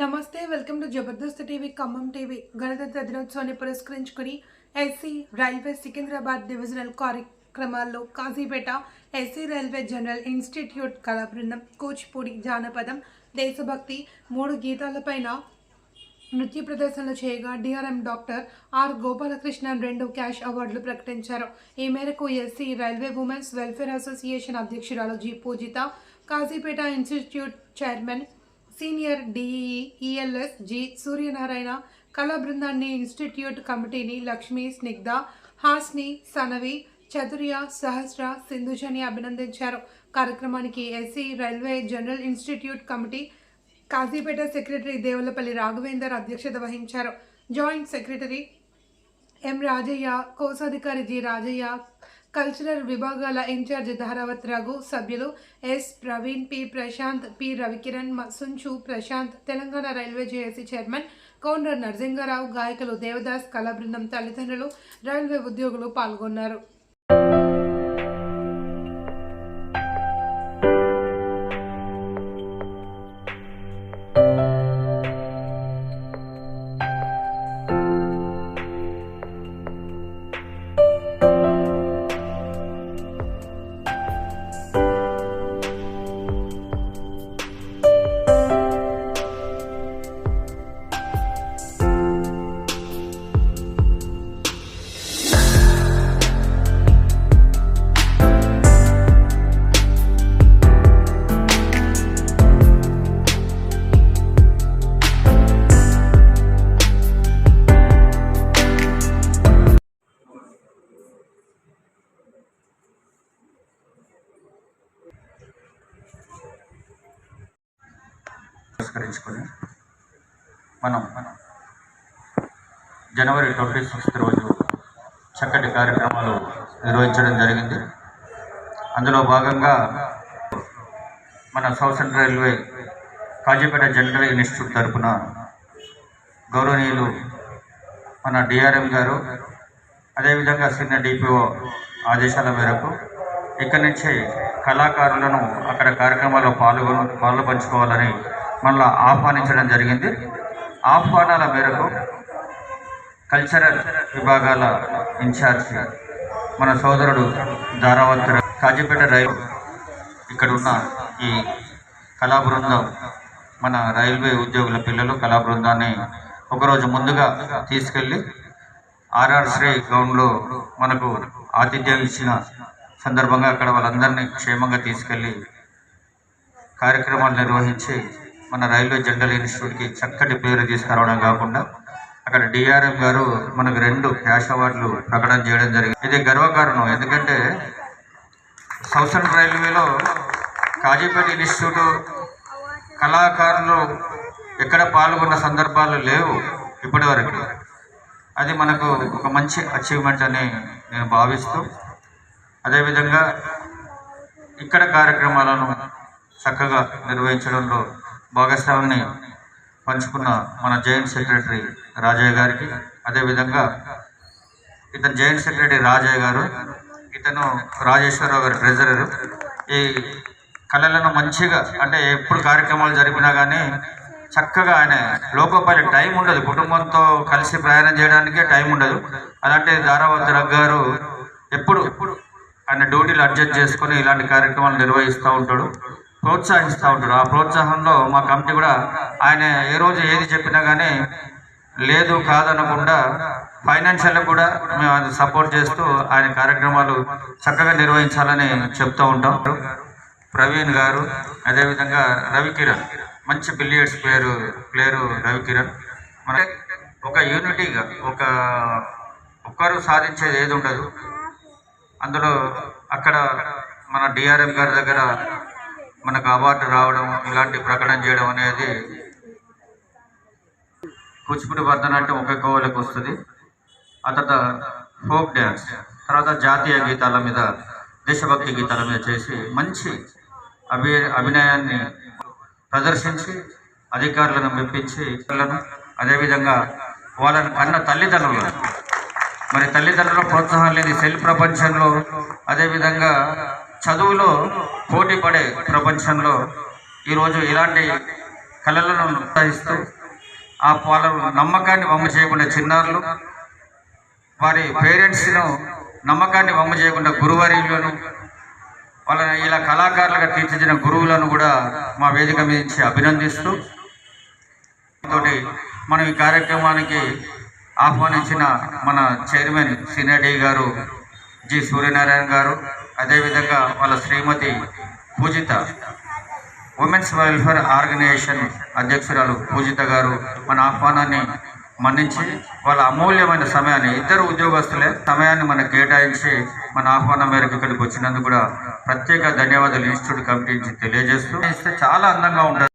నమస్తే welcome to Jabardasth TV Khammam TV. గణతంత్ర దినోత్సవాన్ని పురస్కరించుకుని ఎస్సీ రైల్వే సికింద్రాబాద్ డివిజనల్ కార్యక్రమాల్లో Kazipet SC railway general institute కళాబృందం Kuchipudi జానపదం దేశభక్తి మూడు గీతాలపైన నృత్య ప్రదర్శనలు చేయగా డిఆర్ఎం డాక్టర్ ఆర్ గోపాలకృష్ణన్ రెండు క్యాష్ అవార్డులు ప్రకటించారు. ఈ మేరకు SC railway women's welfare association అధ్యక్షురాలు G. Poojitha Kazipet institute chairman senior DEE ELS G Suryanarayana కళా బృందాన్ని ఇన్స్టిట్యూట్ కమిటీని లక్ష్మి స్నిగ్ధ హాస్ని సనవి చతుర్య సహస్ర సింధుజని అభినందించారు. కార్యక్రమానికి SC railway general institute committee Kazipet secretary Devulapalli Raghavender అధ్యక్షత వహించారు. జాయింట్ సెక్రటరీ ఎం రాజయ్య కోశాధికారి జి రాజయ్య కల్చరల్ విభాగాల ఇన్ఛార్జ్ ధారావత్ రఘు సభ్యులు S Praveen P Prashanth P Ravikiran Sunchu Prashanth Telangana railway JAC chairman కౌండర్ Narasinga Rao గాయకులు దేవదాస్ కళా బృందం తల్లిదండ్రులు రైల్వే ఉద్యోగులు పాల్గొన్నారు. పురస్కరించుకొని మనం జనవరి ట్వంటీ సిక్స్త్ రోజు చక్కటి కార్యక్రమాలు నిర్వహించడం జరిగింది. అందులో భాగంగా మన south railway Kazipet general institute తరఫున గౌరవనీయులు మన డిఆర్ఎం గారు అదేవిధంగా సీనియర్ డిపిఓ ఆదేశాల మేరకు ఇక్కడి నుంచి కళాకారులను అక్కడ కార్యక్రమాల్లో పాల్గొన పాలు పంచుకోవాలని మళ్ళా ఆహ్వానించడం జరిగింది. ఆహ్వానాల మేరకు కల్చరల్ విభాగాల ఇన్ఛార్జ్ మన సోదరుడు ధారావత్ కాజీపేట రైలు ఇక్కడ ఉన్న ఈ కళా బృందం మన రైల్వే ఉద్యోగుల పిల్లలు కళా బృందాన్ని ఒకరోజు ముందుగా తీసుకెళ్ళి ఆర్ఆర్ శ్రీ గ్రౌండ్లో మనకు ఆతిథ్యం ఇచ్చిన సందర్భంగా అక్కడ వాళ్ళందరినీ క్షేమంగా తీసుకెళ్ళి కార్యక్రమాలు నిర్వహించి మన రైల్వే జనరల్ ఇన్స్టిట్యూట్కి చక్కటి పేరు తీసుకురావడం కాకుండా అక్కడ డిఆర్ఎం గారు మనకు రెండు క్యాష్ అవార్డులు ప్రకటన చేయడం జరిగింది. ఇది గర్వకారణం. ఎందుకంటే సౌతర్న్ రైల్వేలో కాజీపేట ఇన్స్టిట్యూట్ కళాకారులు ఎక్కడ పాల్గొన్న సందర్భాలు లేవు ఇప్పటివరకు అది మనకు ఒక మంచి అచీవ్మెంట్ అని నేను భావిస్తూ అదేవిధంగా ఇక్కడ కార్యక్రమాలను చక్కగా నిర్వహించడంలో భాగస్వామిని పంచుకున్న మన జాయింట్ సెక్రటరీ రాజయ్య గారికి అదేవిధంగా ఇతను జాయింట్ సెక్రటరీ రాజయ్య గారు ఇతను రాజేశ్వరరావు గారు ట్రెజరర్ ఈ కళలను మంచిగా అంటే ఎప్పుడు కార్యక్రమాలు జరిపినా కానీ చక్కగా ఆయన లోకోపల్లి టైం ఉండదు. కుటుంబంతో కలిసి ప్రయాణం చేయడానికే టైం ఉండదు. అలాంటి ధారావతి రగ్ గారు ఎప్పుడు ఆయన డ్యూటీలు అడ్జస్ట్ చేసుకొని ఇలాంటి కార్యక్రమాలు నిర్వహిస్తూ ఉంటాడు. ప్రోత్సహిస్తూ ఉంటాడు ఆ ప్రోత్సాహంలో మా కమిటీ కూడా ఆయన ఏ రోజు ఏది చెప్పినా కానీ లేదు కాదనకుండా ఫైనాన్షియల్ కూడా మేము అది సపోర్ట్ చేస్తూ ఆయన కార్యక్రమాలు చక్కగా నిర్వహించాలని చెప్తూ ఉంటాం. ప్రవీణ్ గారు అదేవిధంగా రవికిరణ్ మంచి బిలియర్డ్స్ ప్లేయరు ప్లేయరు రవికిరణ్. మన ఒక యూనిటీగా ఒక ఒక్కరు సాధించేది ఏది ఉండదు. అందులో అక్కడ మన డిఆర్ఎం గారి దగ్గర మనకు అవార్డు రావడం ఇలాంటి ప్రకటన చేయడం అనేది కూచిపూడి భరతనాట్యం ఒక కోవలకు వస్తుంది. ఆ తర్వాత ఫోక్ డ్యాన్స్ తర్వాత జాతీయ గీతాల మీద దేశభక్తి గీతాల మీద చేసి మంచి అభి అభినయాన్ని ప్రదర్శించి అధికారులను మెప్పించి పిల్లలను అదేవిధంగా వాళ్ళని కన్న తల్లిదండ్రులను మరి తల్లిదండ్రుల ప్రోత్సాహం లేని సెల్ ప్రపంచంలో అదేవిధంగా చదువులో పోటీ పడే ప్రపంచంలో ఈరోజు ఇలాంటి కళలను ప్రోత్సహిస్తూ ఆ వాళ్ళ నమ్మకాన్ని వమ్మ చేయకుండా చిన్నారులు వారి పేరెంట్స్ను నమ్మకాన్ని వమ్మ చేయకుండా గురువర్యులను వాళ్ళని ఇలా కళాకారులుగా తీర్చిదిద్దిన గురువులను కూడా మా వేదిక మీద నుంచి అభినందిస్తూ తోటి మనం ఈ కార్యక్రమానికి ఆహ్వానించిన మన చైర్మన్ సినడి గారు జి సూర్యనారాయణ గారు అదేవిధంగా వాళ్ళ Srimathi Pujitha women's welfare organisation అధ్యక్షురాలు పూజిత గారు మన ఆహ్వానాన్ని మన్నించి వాళ్ళ అమూల్యమైన సమయాన్ని ఇద్దరు ఉద్యోగస్తులే సమయాన్ని మనకు కేటాయించి మన ఆహ్వానం మేరకు ఇక్కడికి వచ్చినందుకు కూడా ప్రత్యేక ధన్యవాదాలు ఇన్స్టిట్యూట్ కమిటీ నుంచి తెలియజేస్తూ. ఇస్తే చాలా అందంగా ఉంటుంది